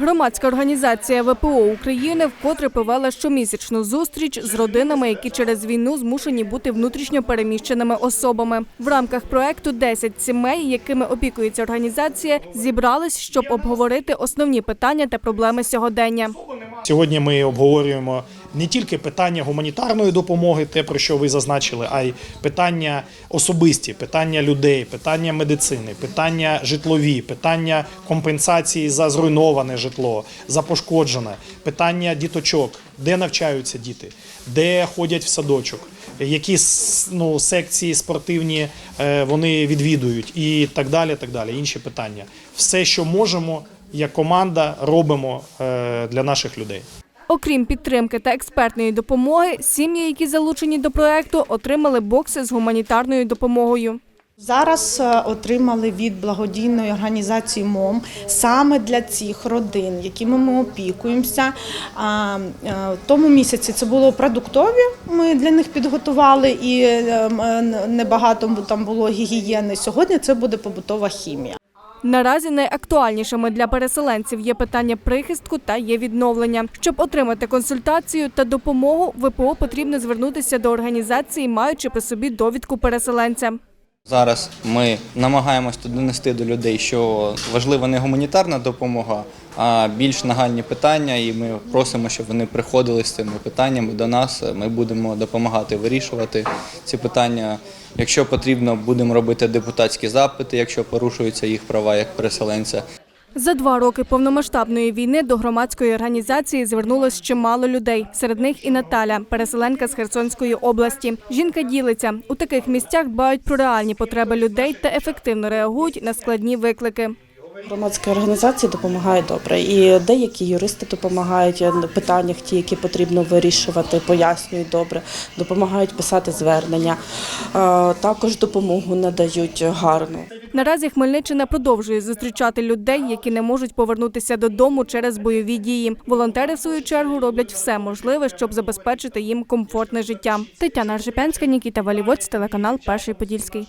Громадська організація ВПО України вкотре провела щомісячну зустріч з родинами, які через війну змушені бути внутрішньо переміщеними особами. В рамках проекту «10 сімей, якими опікується організація, зібрались, щоб обговорити основні питання та проблеми сьогодення. Сьогодні ми обговорюємо не тільки питання гуманітарної допомоги, те про що ви зазначили, а й питання особисті, питання людей, питання медицини, питання житлові, питання компенсації за зруйноване житло, за пошкоджене, питання діточок, де навчаються діти, де ходять в садочок, які ну, секції спортивні е, вони відвідують, і так далі. Так далі. Інші питання. Все, що можемо, як команда, робимо е, для наших людей. Окрім підтримки та експертної допомоги, сім'ї, які залучені до проекту, отримали бокси з гуманітарною допомогою. Зараз е, отримали від благодійної організації МОМ саме для цих родин, якими ми опікуємося. Е, тому місяці це було продуктові. Ми для них підготували і е, небагато там було гігієни. Сьогодні це буде побутова хімія. Наразі найактуальнішими для переселенців є питання прихистку та є відновлення. Щоб отримати консультацію та допомогу, ВПО потрібно звернутися до організації, маючи при собі довідку переселенця. Зараз ми намагаємося донести до людей, що важлива не гуманітарна допомога, а більш нагальні питання. І ми просимо, щоб вони приходили з цими питаннями до нас. Ми будемо допомагати вирішувати ці питання. Якщо потрібно, будемо робити депутатські запити, якщо порушуються їх права як переселенця. За два роки повномасштабної війни до громадської організації звернулось чимало людей. Серед них і Наталя, переселенка з Херсонської області. Жінка ділиться у таких місцях дбають про реальні потреби людей та ефективно реагують на складні виклики. Громадські організації допомагають добре, і деякі юристи допомагають в питаннях, ті, які потрібно вирішувати, пояснюють добре, допомагають писати звернення. Також допомогу надають гарну. Наразі Хмельниччина продовжує зустрічати людей, які не можуть повернутися додому через бойові дії. Волонтери, в свою чергу, роблять все можливе, щоб забезпечити їм комфортне життя. Тетяна Аржепянська, Нікіта Валівоць, телеканал Перший Подільський.